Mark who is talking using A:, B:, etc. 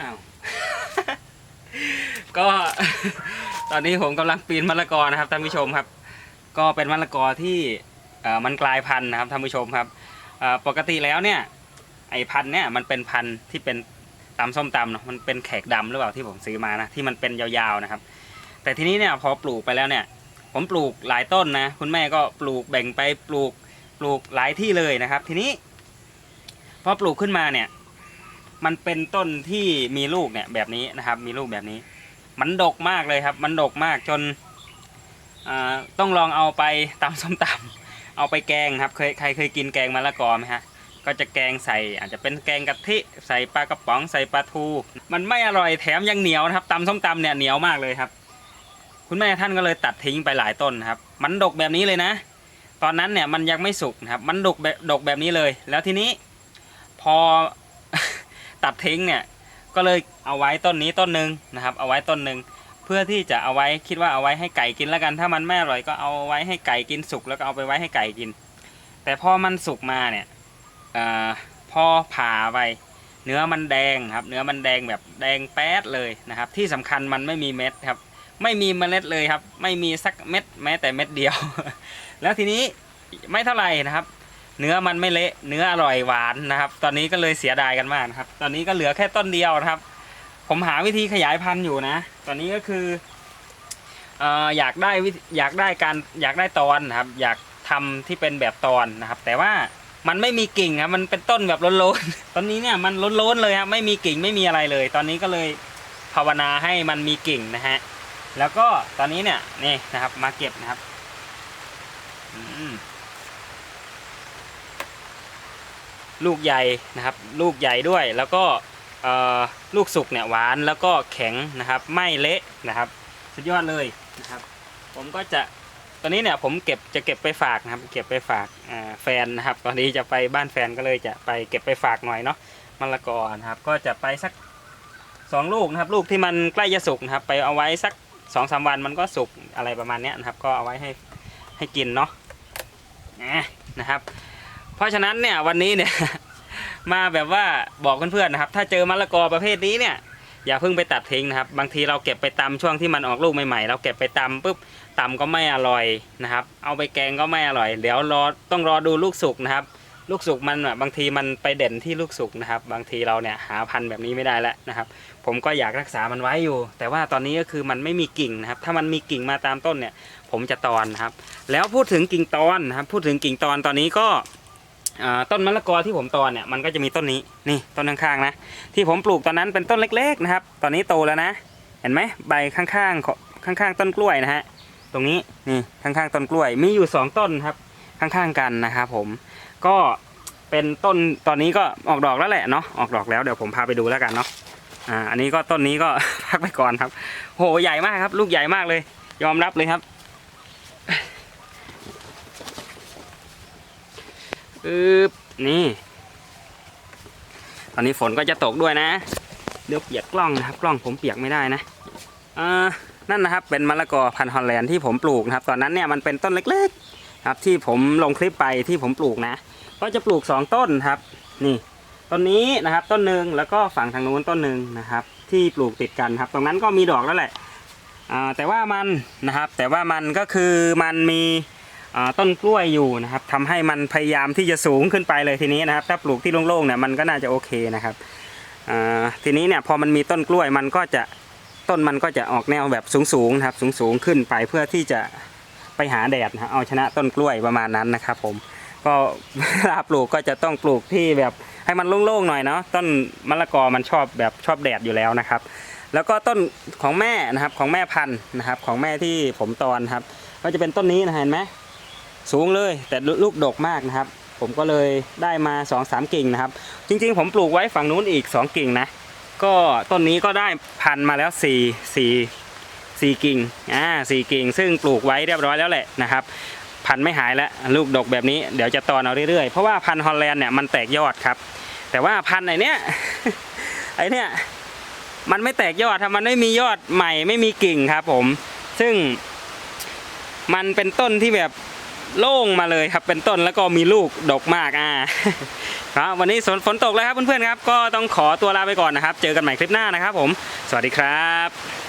A: อ้าว ก็ ตอนนี้ผมกำลังปีนมะละกอนะครับท่านผู้ชมครับ ก็เป็นมะละกอที่เอ่อมันกลายพันธุ์นะครับท่านผู้ชมครับเอ่อปกติแล้วเนี่ย ไอพันธุ์เนี่ยมันเป็นพันธุ์ที่เป็นตำส้มตำเนาะมันเป็นแขกดำหรือเปล่าที่ผมซื้อมานะที่มันเป็นยาวๆนะครับ แต่ทีนี้เนี่ยพอปลูกไปแล้วเนี่ย ผมปลูกหลายต้นนะคุณแม่ก็ปลูกแบ่งไปปลูกปลูกหลายที่เลยนะครับ ทีนี้ พอปลูกขึ้นมาเนี่ย มันเป็นต้นที่มีลูกเนี่ยแบบนี้นะครับ มีลูกแบบนี้ มันดกมากเลยครับ มันดกมากจนต้องลองเอาไปตำส้มตำเอาไปแกงครับเคยใครเคยกินแกงมะละกอไหมฮะก็จะแกงใส่อาจจะเป็นแกงกะทิใส่ปลากระป๋องใส่ปลาทู มันไม่อร่อยแถมยังเหนียวนะครับตำส้มตำเนี่ยเหนียวมากเลยครับ คุณแม่ท่านก็เลยตัดทิ้งไปหลายต้นครับ มันดกแบบนี้เลยนะ ตอนนั้นเนี่ยมันยังไม่สุกนะครับ มันดกแบบดกแบบนี้เลย แล้วทีนี้ พอ ตัดทิ้งเนี่ยก็เลยเอาไว้ต้นนี้ต้นหนึ่งนะครับ เอาไว้ต้นหนึ่งเพื่อที่จะเอาไว้คิดว่าเอาไว้ให้ไก่กินแล้วกัน ถ้ามันไม่อร่อยก็เอาไว้ให้ไก่กินสุกแล้วก็เอาไปไว้ให้ไก่กิน แต่พอมันสุกมาเนี่ยอพอผ่าไปเนื้อมันแดงครับ เนื้อมันแดงแบบแดงแป๊ดเลยนะครับ ที่สำคัญมันไม่มีเม็ดครับ ไม่มีเมล็ดเลยครับ ไม่มีสักเม็ดแม้แต่เม็ดเดียว แล้วทีนี้ไม่เท่าไหร่นะครับ เนื้อมันไม่เละเนื้ออร่อยหวานนะครับ ตอนนี้ก็เลยเสียดายกันมากนะครับ ตอนนี้ก็เหลือแค่ต้นเดียวนะครับ ผมหาวิธีขยายพันธุ์อยู่นะ ตอนนี้ก็คือออยากได้อยากได้การอยากได้ตอนนะครับ อยากทำที่เป็นแบบตอนนะครับ แต่ว่ามันไม่มีกิ่งครับมันเป็นต้นแบบล้นๆตอนนี้เนี่ยมันล้นๆเลยครับไม่มีกิ่งไม่มีอะไรเลย ตอนนี้ก็เลยภาวนาให้มันมีกิ่งนะฮะแล้วก็ตอนนี้เนี่ยนี่นะครับมาเก็บนะครับ อืม ลูกใหญ่นะครับ ลูกใหญ่ด้วย แล้วก็ลูกสุกเนี่ยหวานแล้วก็แข็งนะครับ ไม่เละนะครับ สุดยอดเลยนะครับ ผมก็จะตอนนี้เนี่ยผมเก็บจะเก็บไปฝากนะครับ เก็บไปฝากแฟนนะครับ ตอนนี้จะไปบ้านแฟนก็เลยจะไปเก็บไปฝากหน่อยเนาะมะละกอนะครับ ก็จะไปสักสองลูกนะครับ ลูกที่มันใกล้จะสุกนะครับ ไปเอาไว้สักสองสามวันมันก็สุกอะไรประมาณนี้นะครับ ก็เอาไว้ให้ให้กินเนาะนะนะครับ เพราะฉะนั้นเนี่ยวันนี้เนี่ย มาแบบว่าบอกเพื่อนๆนะครับ ถ้าเจอมะละกอประเภทนี้เนี่ย อย่าเพิ่งไปตัดทิ้งนะครับ บางทีเราเก็บไปตำช่วงที่มันออกลูกใหม่ๆ เราเก็บไปตำปุ๊บตำก็ไม่อร่อยนะครับ เอาไปแกงก็ไม่อร่อย เดี๋ยวรอต้องรอดูลูกสุกนะครับ ลูกสุกมันบางทีมันไปเด่นที่ลูกสุกนะครับ บางทีเราเนี่ยหาพันธุ์แบบนี้ไม่ได้แล้วนะครับ ผมก็อยากรักษามันไว้อยู่ แต่ว่าตอนนี้ก็คือมันไม่มีกิ่งนะครับ ถ้ามันมีกิ่งมาตามต้นเนี่ย ผมจะตอนนะครับ แล้วพูดถึงกิ่งตอนนะครับ พูดถึงกิ่งตอนตอนนี้ก็ ต้นมะละกอที่ผมตอนเนี่ยมันก็จะมีต้นนี้นี่ต้นข้างๆนะที่ผมปลูกตอนนั้นเป็นต้นเล็กๆนะครับ ตอนนี้โตแล้วนะ เห็นไหมใบข้างๆข้างๆ ต้นกล้วยนะฮะตรงนี้นี่ข้างๆต้นกล้วยมีอยู่สองต้นครับข้างๆกันนะครับผมก็เป็นต้นตอนนี้ก็ออกดอกแล้วแหละเนาะออกดอกแล้วเดี๋ยวผมพาไปดูแล้วกันเนาะอ่าอันนี้ก็ต้นนี้ก็พักไปก่อนครับ โหใหญ่มากครับ ลูกใหญ่มากเลย ยอมรับเลยครับ อึบนี่ ตอนนี้ฝนก็จะตกด้วยนะ เดี๋ยวเปียกกล้องนะครับ กล้องผมเปียกไม่ได้นะอ่านั่นนะครับ เป็นมะละกอพันธุ์ฮอลแลนด์ที่ผมปลูกนะครับ ตอนนั้นเนี่ยมันเป็นต้นเล็กๆ ครับ ที่ผมลงคลิปไปที่ผมปลูกนะ ก็จะปลูกสองต้นครับ นี่ต้นนี้นะครับ ต้นหนึ่งแล้วก็ฝั่งทางนู้นต้นหนึ่งนะครับ ที่ปลูกติดกันครับ ตรงนั้นก็มีดอกแล้วแหละแต่ว่ามันนะครับ แต่ว่ามันก็คือมันมี ต้นกล้วยอยู่นะครับทำให้มันพยายามที่จะสูงขึ้นไปเลยทีนี้นะครับ ถ้าปลูกที่โล่งๆเนี่ยมันก็น่าจะโอเคนะครับทีนี้เนี่ยพอมันมีต้นกล้วยมันก็จะต้นมันก็จะออกแนวแบบสูงๆนะครับสูงๆขึ้นไปเพื่อที่จะไปหาแดดนะเอาชนะต้นกล้วยประมาณนั้นนะครับ ผมก็เวลาปลูกก็จะต้องปลูกที่แบบให้มันโล่งๆหน่อยเนาะต้นมะละกอมันชอบแบบชอบแดดอยู่แล้วนะครับ แล้วก็ต้นของแม่นะครับของแม่พันธุ์นะครับของแม่ที่ผมตอนครับ ก็จะเป็นต้นนี้นะเห็นไหม สูงเลยแต่ลูกดกมากนะครับ ผมก็เลยได้มา2อสามกิ่งนะครับ จริงๆ ผมปลูกไว้ฝั่งนู้นอีก 2 กิ่งนะ ก็ต้นนี้ก็ได้พันมาแล้ว 4 4 4 กิ่งอ่าสี่กิ่ง ซึ่งปลูกไว้เรียบร้อยแล้วแหละนะครับ พันไม่หายแล้วลูกดกแบบนี้เดี๋ยวจะตอนเอาเรื่อยๆ เพราะว่าพันฮอลแลนด์เนี่ยมันแตกยอดครับ แต่ว่าพันไหนเนี้ยไอเนี้ยมันไม่แตกยอดครับมันไม่มียอดใหม่ไม่มีกิ่งครับผม ซึ่งมันเป็นต้นที่แบบ โล่งมาเลยครับเป็นต้นแล้วก็มีลูกดกมากอ่าครับวันนี้ฝนฝนตกแล้วครับเพื่อนๆครับ ก็ต้องขอตัวลาไปก่อนนะครับ เจอกันใหม่คลิปหน้านะครับผม สวัสดีครับ